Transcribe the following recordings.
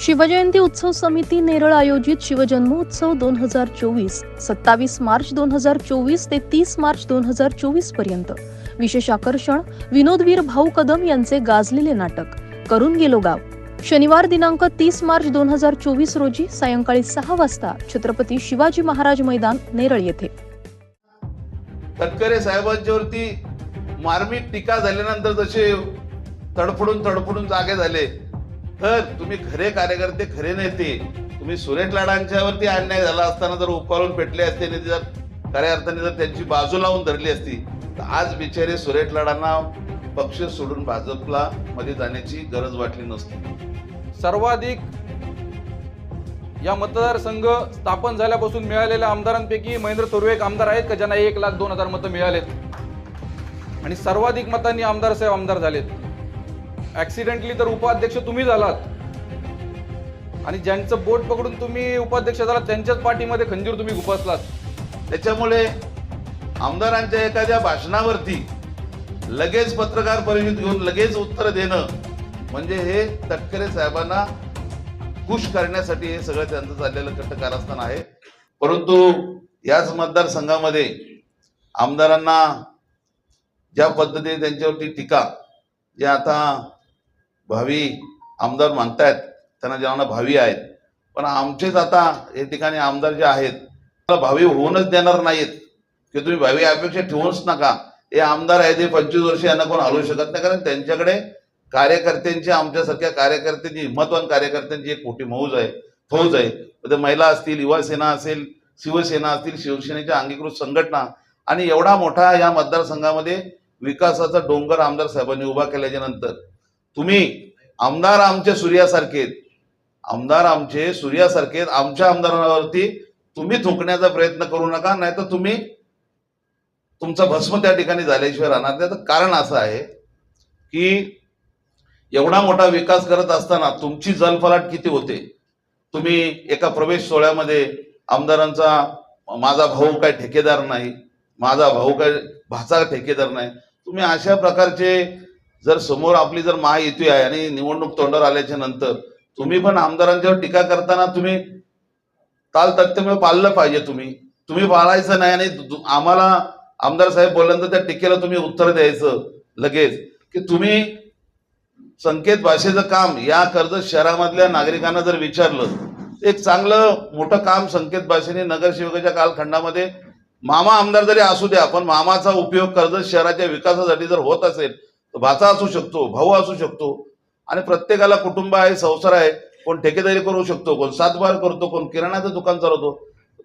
शिवजयंती उत्सव समिती नेरळ आयोजित शिवजन्मोत्सव दोन हजार चोवीस सत्तावीस मार्च दोन हजार चोवीस ते तीस मार्च दोन हजार चोवीसपर्यंत. विशेष आकर्षण विनोदवीर भाऊ कदम यांचे गाजलेले नाटक करून गेलो गाव. शनिवार दिनांक तीस मार्च दोन हजार चोवीस रोजी सायंकाळी सहा वाजता छत्रपती शिवाजी महाराज मैदान नेरळ येथे. तटकरे साहेबांच्यावरती मार्मिक टीका झाल्यानंतर जसे तडफडून तडफडून जागे झाले तर तुम्ही खरे कार्यकर्ते खरे नेते तुम्ही सुरेश लाडांच्यावरती अन्याय झाला असताना जर उपकारून पेटले असते आणि जर खऱ्या अर्थाने जर त्यांची बाजू लावून धरली असती तर आज बिचारे सुरेश लाडांना पक्ष सोडून भाजपला मध्ये जाण्याची गरज वाटली नसती. सर्वाधिक या मतदारसंघ स्थापन झाल्यापासून मिळालेल्या आमदारांपैकी महेंद्र थोरवे एक आमदार आहेत का? ज्यांना एक लाख दोन हजार मतं मिळालेत. आणि सर्वाधिक मतांनी आमदार साहेब आमदार झालेत. ऍक्सिडेंटली तर उपाध्यक्ष तुम्ही झालात. आणि ज्यांचं बोट पकडून तुम्ही उपाध्यक्ष झालात त्यांच्याच पाठीमध्ये खंजीर तुम्ही गुपासलात. त्याच्यामुळे आमदारांच्या एखाद्या भाषणावरती लगेच पत्रकार परिषद घेऊन लगेच उत्तर देणं म्हणजे हे तटकरे साहेबांना खुश करण्यासाठी हे सगळं त्यांचं चाललेलं कट्ट कारस्थान आहे. परंतु याच मतदारसंघामध्ये आमदारांना ज्या पद्धतीने त्यांच्यावरती टीका जे आता भावी आमदार मानतायत त्यांना ज्यांना भावी आहेत. पण आमचेच आता या ठिकाणी आमदार जे आहेत त्याला भावी होऊनच देणार नाहीत. की तुम्ही भावी अपेक्षा ठेवूच नका. हे आमदार आहेत हे पंचवीस वर्ष यांना कोण हलवू शकत नाही. कारण त्यांच्याकडे कार्यकर्त्यांची आमच्यासारख्या कार्यकर्त्यांची हिंमतवान कार्यकर्त्यांची एक मोठी मौज आहे फौज आहे. ते महिला असतील युवा सेना असेल शिवसेना असतील शिवसेनेच्या अंगीकृत संघटना आणि एवढा मोठा या मतदारसंघामध्ये विकासाचा डोंगर आमदार साहेबांनी उभा केल्याच्यानंतर तुम्ही आमदार आमचे सूर्यासारखे आमदार आमचे सूर्यासारखे आमच्या आमदारांवरती तुम्ही थुंकण्याचा प्रयत्न करू नका नाही तर तुम्ही तुमचा भस्म त्या ठिकाणी झाल्याशिवाय राहणार नाही. त्याचं कारण असं आहे की एवढा मोठा विकास करत असताना तुमची जलफलाट किती होते? तुम्ही एका प्रवेश सोहळ्यामध्ये आमदारांचा माझा भाऊ काय ठेकेदार नाही माझा भाऊ काय भाचा ठेकेदार नाही. तुम्ही अशा प्रकारचे जर समोर आपली जर महायुती आहे आणि निवडणूक तोंडावर आल्याच्यानंतर तुम्ही पण आमदारांच्यावर टीका करताना तुम्ही ताल तथ्यमेव पाळलं पाहिजे तुम्ही. तुम्ही पाळायचं नाही आणि आम्हाला आमदार साहेब बोलल्यानंतर त्या टीकेला तुम्ही उत्तर द्यायचं लगेच. की तुम्ही संकेत भाषेचं काम या कर्जत शहरामधल्या नागरिकांना जर विचारलं एक चांगलं मोठं काम संकेत भाषेने नगरसेवकाच्या कालखंडामध्ये मामा आमदार जरी असू द्या पण मामाचा उपयोग कर्जत शहराच्या विकासासाठी जर होत असेल भाचा असू शकतो भाऊ असू शकतो आणि प्रत्येकाला कुटुंब आहे संसार आहे कोण ठेकेदारी करू शकतो कोण सातबार करतो कोण किराणाचं दुकान चालवतो.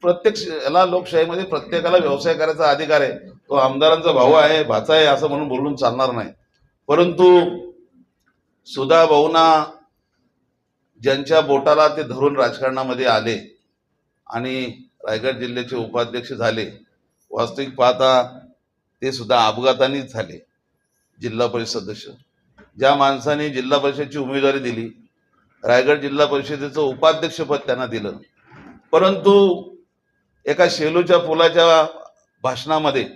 प्रत्येक याला लोकशाहीमध्ये प्रत्येकाला व्यवसाय करायचा अधिकार आहे. तो आमदारांचा भाऊ आहे भाचा आहे असं म्हणून बोलून चालणार नाही. परंतु सुधा भाऊना ज्यांच्या बोटाला ते धरून राजकारणामध्ये आले आणि रायगड जिल्ह्याचे उपाध्यक्ष झाले वास्तविक पाहता ते सुद्धा अपघातानेच झाले. जिल्हा परिषद सदस्य. ज्या माणसाने जिल्हा परिषदची उमेदवारी दिली रायगड जिल्हा परिषदेचं उपाध्यक्षपद त्यांना दिलं. परंतु एका शेलूच्या पुलाच्या भाषणामध्ये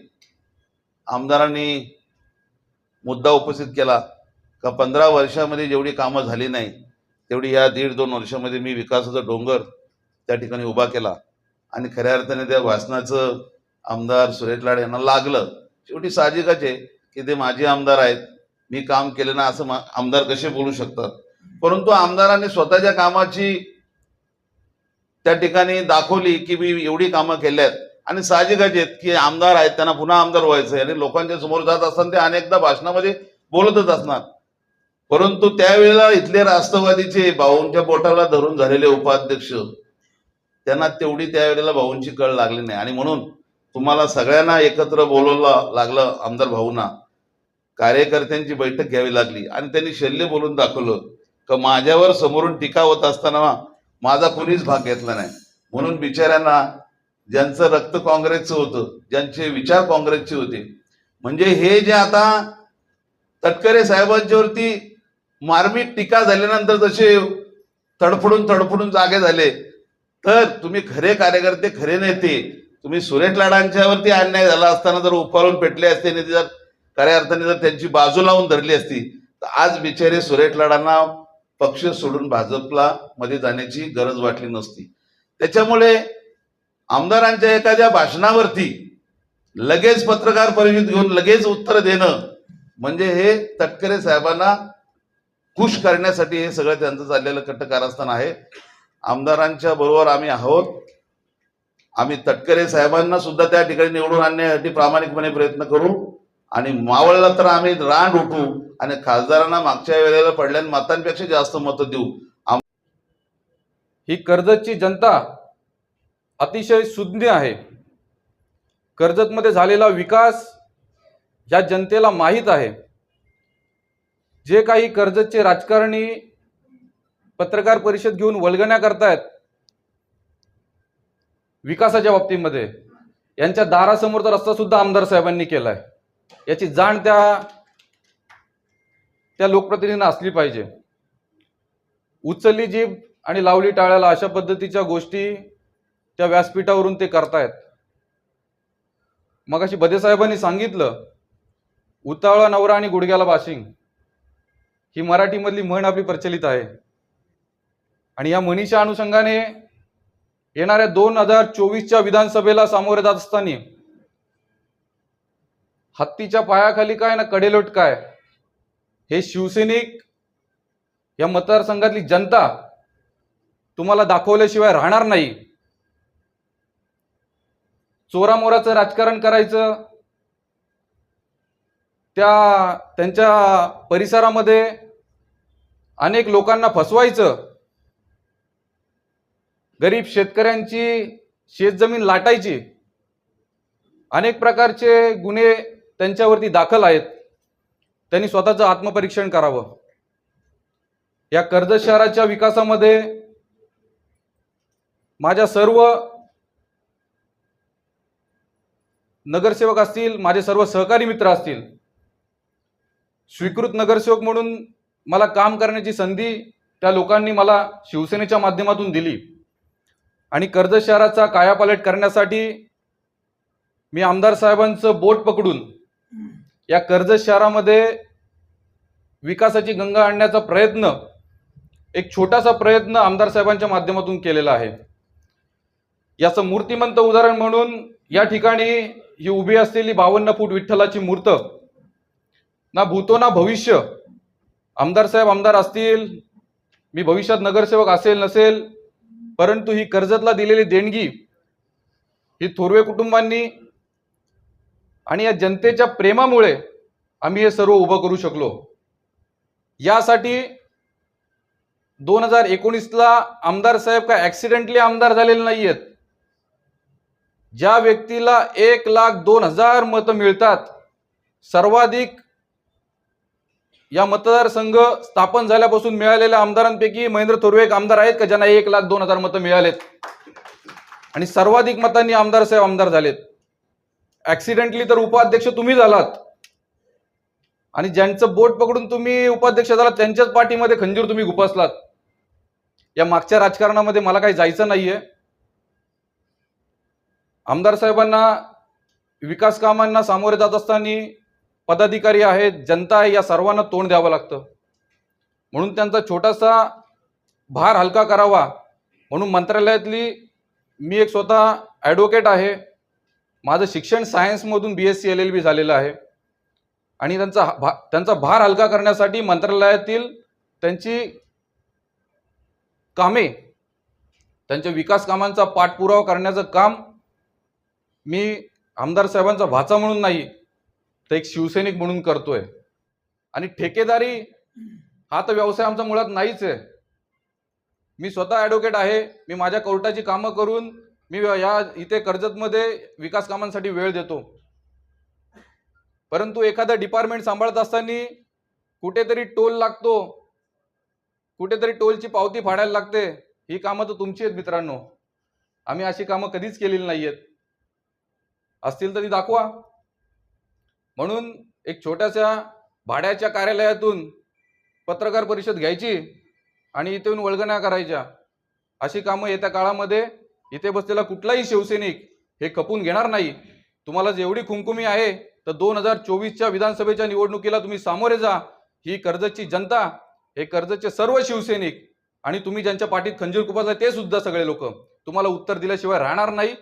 आमदारांनी मुद्दा उपस्थित केला का पंधरा वर्षामध्ये जेवढी कामं झाली नाही तेवढी या दीड दोन वर्षामध्ये मी विकासाचा डोंगर त्या ठिकाणी उभा केला. आणि खऱ्या अर्थाने त्या भाषणाचं आमदार सुरेश लाड यांना लागलं. शेवटी साहजिकच आहे की ते माझे आमदार आहेत. मी काम केलं ना असं आमदार कसे बोलू शकतात? परंतु आमदारांनी स्वतःच्या कामाची त्या ठिकाणी दाखवली की मी एवढी कामं केल्यात आणि साहजिकच आहेत की आमदार आहेत त्यांना पुन्हा आमदार व्हायचं आहे. आणि लोकांच्या समोर जात असताना ते अनेकदा भाषणामध्ये बोलतच असणार. परंतु त्यावेळेला इथले राष्ट्रवादीचे भाऊंच्या बोटाला धरून झालेले उपाध्यक्ष त्यांना तेवढी त्यावेळेला भाऊंची कळ लागली नाही. आणि म्हणून तुम्हाला सगळ्यांना एकत्र बोलवलं लागलं आमदार भाऊंना. कार्यकर्त्यांची बैठक घ्यावी लागली. आणि त्यांनी शल्य बोलून दाखवलं का माझ्यावर समोरून टीका होत असताना माझा कोणीच भाग घेतला नाही. म्हणून बिचाऱ्यांना ज्यांचं रक्त काँग्रेसचं होतं ज्यांचे विचार काँग्रेसचे होते. म्हणजे हे जे आता तटकरे साहेबांच्यावरती मार्मिक टीका झाल्यानंतर जसे तडफडून तडफडून जागे झाले तर तुम्ही खरे कार्यकर्ते खरे नेते तुम्ही सुरेश लाडांच्यावरती अन्याय झाला असताना जर उपारून पेटले असते आणि जर खऱ्या अर्थाने जर त्यांची बाजू लावून धरली असती तर आज बिचारे सुरेश लढांना पक्ष सोडून भाजपला मध्ये जाण्याची गरज वाटली नसती. त्याच्यामुळे आमदारांच्या एखाद्या भाषणावरती लगेच पत्रकार परिषद घेऊन लगेच उत्तर देणं म्हणजे हे तटकरे साहेबांना खुश करण्यासाठी हे सगळं त्यांचं चाललेलं कट्ट कारस्थान आहे. आमदारांच्या बरोबर आम्ही आहोत. आम्ही तटकरे साहेबांना सुद्धा त्या ठिकाणी निवडून आणण्यासाठी प्रामाणिकपणे प्रयत्न करू. आणि मावळला तर आम्ही रांड उठू आणि खासदारांना मागच्या वेळेला पडलेल्या मतांपेक्षा जास्त मतं देऊ. ही कर्जतची जनता अतिशय सुज्ञ आहे. कर्जतमध्ये झालेला विकास या जनतेला माहीत आहे. जे काही कर्जतचे राजकारणी पत्रकार परिषद घेऊन वल्गण्या करतायत विकासाच्या बाबतीमध्ये यांच्या दारासमोरचा रस्ता सुद्धा आमदार साहेबांनी केलाय. याची जाण त्या त्या लोकप्रतिनिधींना असली पाहिजे. उचलली जीभ आणि लावली टाळ्याला अशा पद्धतीच्या गोष्टी त्या व्यासपीठावरून ते करतायत. मग अशी बदेसाहेबांनी सांगितलं उतावळा नवरा आणि गुडघ्याला बाशिंग. ही मराठीमधली म्हण आपली प्रचलित आहे. आणि या म्हणीच्या अनुषंगाने येणाऱ्या दोन हजार चोवीसच्या विधानसभेला सामोरे जात असताना हत्तीच्या पायाखाली काय ना कडेलोट काय? हे शिवसैनिक या मतदारसंघातली जनता तुम्हाला दाखवल्याशिवाय राहणार नाही. चोरामोराचं राजकारण करायचं त्या त्यांच्या परिसरामध्ये अनेक लोकांना फसवायचं गरीब शेतकऱ्यांची शेतजमीन लाटायची अनेक प्रकारचे गुन्हे त्यांच्यावरती दाखल आहेत. त्यांनी स्वतःचं आत्मपरीक्षण करावं. या कर्जत शहराच्या विकासामध्ये माझ्या सर्व नगरसेवक असतील माझे सर्व सहकारी मित्र असतील स्वीकृत नगरसेवक म्हणून मला काम करण्याची संधी त्या लोकांनी मला शिवसेनेच्या माध्यमातून दिली. आणि कर्जत शहराचा कायापालट करण्यासाठी मी आमदार साहेबांचं बोट पकडून या कर्जत शहरामध्ये विकासाची गंगा आणण्याचा प्रयत्न एक छोटासा प्रयत्न आमदार साहेबांच्या माध्यमातून केलेला आहे. याचं मूर्तिमंत उदाहरण म्हणून या ठिकाणी ही उभी असलेली बावन्न फूट विठ्ठलाची मूर्त ना भूतो ना भविष्य आमदार साहेब आमदार असतील मी भविष्यात नगरसेवक असेल नसेल परंतु ही कर्जतला दिलेली देणगी ही थोरवे कुटुंबांनी आणि या जनतेच्या प्रेमामुळे आम्ही हे सर्व उभं करू शकलो. यासाठी दोन हजार एकोणीसला आमदार साहेब काय ॲक्सिडेंटली आमदार झालेले नाही आहेत ज्या व्यक्तीला एक लाख दोन हजार मतं मिळतात सर्वाधिक या मतदारसंघ स्थापन झाल्यापासून मिळालेल्या आमदारांपैकी महेंद्र थोरवे एक आमदार आहेत का? ज्यांना एक लाख दोन हजार मतं मिळालेत. आणि सर्वाधिक मतांनी आमदार साहेब आमदार झालेत. ऍक्सिडेंटली तर उपाध्यक्ष तुम्ही झालात. आणि ज्यांचं बोट पकडून तुम्ही उपाध्यक्ष झालात त्यांच्याच पाठीमध्ये खंजीर तुम्ही गुपसलात या मागच्या राजकारणामध्ये मला काही जायचं नाहीये. आमदार साहेबांना विकास कामांना सामोरे जात असताना पदाधिकारी आहेत जनता आहे या सर्वांना तोंड द्यावं लागतं. म्हणून त्यांचा छोटासा भार हलका करावा. म्हणून मंत्रालयातली मी एक स्वतः ॲडव्होकेट आहे. माझं शिक्षण सायन्समधून B S C L L B झालेलं आहे. आणि त्यांचा भा त्यांचा भार हलका करण्यासाठी मंत्रालयातील त्यांची कामे त्यांच्या विकास कामांचा पाठपुरावा करण्याचं काम मी आमदार साहेबांचा भाचा म्हणून नाही तर एक शिवसैनिक म्हणून करतोय. आणि ठेकेदारी हा तर व्यवसाय आमचा मुळात नाहीच आहे. मी स्वतः ॲडव्होकेट आहे मी माझ्या कोर्टाची कामं करून मी या इथे कर्जतमध्ये विकास कामांसाठी वेळ देतो. परंतु एखादा डिपार्टमेंट सांभाळत असताना कुठेतरी टोल लागतो. कुठेतरी टोलची पावती फाडायला लागते. ही कामं तर तुमची आहेत मित्रांनो. आम्ही अशी कामं कधीच केलेली नाही आहेत असतील तर ती दाखवा. म्हणून एक छोट्याशा भाड्याच्या कार्यालयातून पत्रकार परिषद घ्यायची आणि इथून वळगण्या करायच्या. अशी कामं येत्या काळामध्ये इथे बसलेला कुठलाही शिवसैनिक हे खपून घेणार नाही. तुम्हाला जेवढी खुमखुमी आहे तर दोन हजार चोवीसच्या विधानसभेच्या निवडणुकीला तुम्ही सामोरे जा. ही कर्जतची जनता हे कर्जतचे सर्व शिवसैनिक आणि तुम्ही ज्यांच्या पाठीत खंजीर कुपाचा ते सुद्धा सगळे लोक. तुम्हाला उत्तर दिल्याशिवाय राहणार नाही.